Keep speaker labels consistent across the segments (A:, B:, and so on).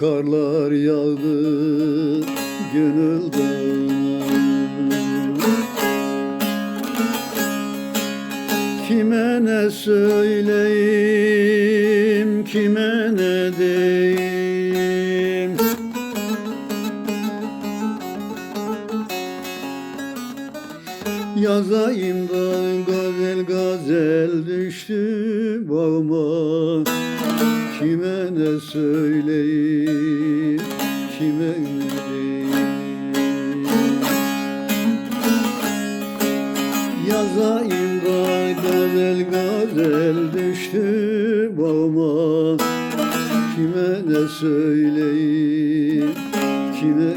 A: karlar yağdı gönül dağına Kime ne söyleyeyim, kime ne diyeyim? Yazayım da gazel gazel düştü bağıma Kime ne söyleyeyim, kime diyeyim? Yazayım da gazel gazel düştü bağıma Kime ne söyleyeyim, kime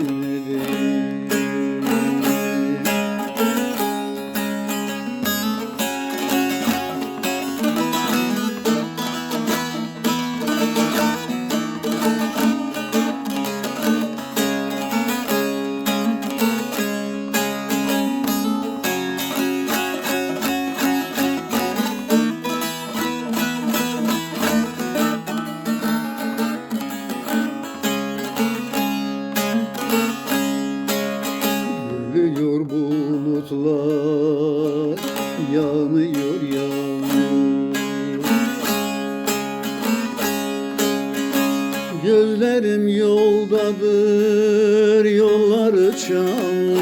A: Gülüyor bulutlar Yanıyor yağmur. Gözlerim yoldadır Yolları çamur.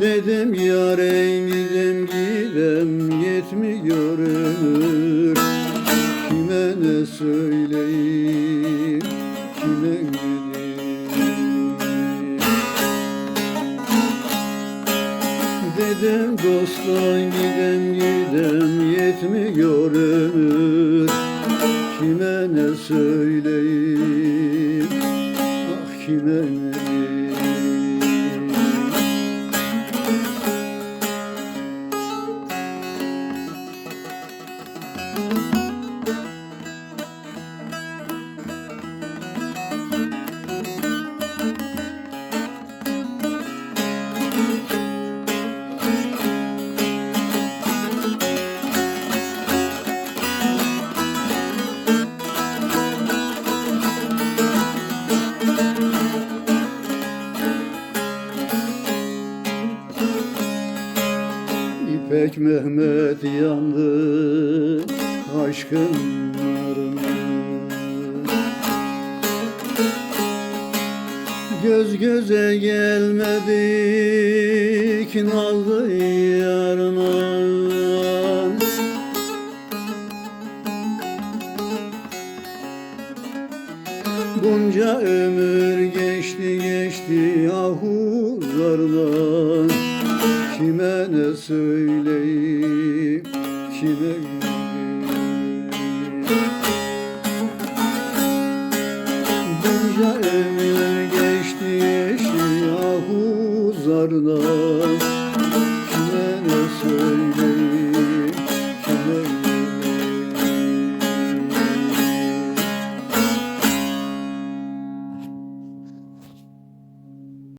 A: Dedim yare gidem gidem yetmiyor ömür. Kime ne diyeyim Dedim dosttan gidem gidem yetmiyor Kime ne söyleyeyim? Ah kime ne İpek Mehmet yandı aşkın narına Göz göze gelmedik nazlı yarına. Bunca ömür geçti geçti ahuzlardan Kime ne söyleyeyim, kime? Bunca ömür geçti geçti ahuzlardan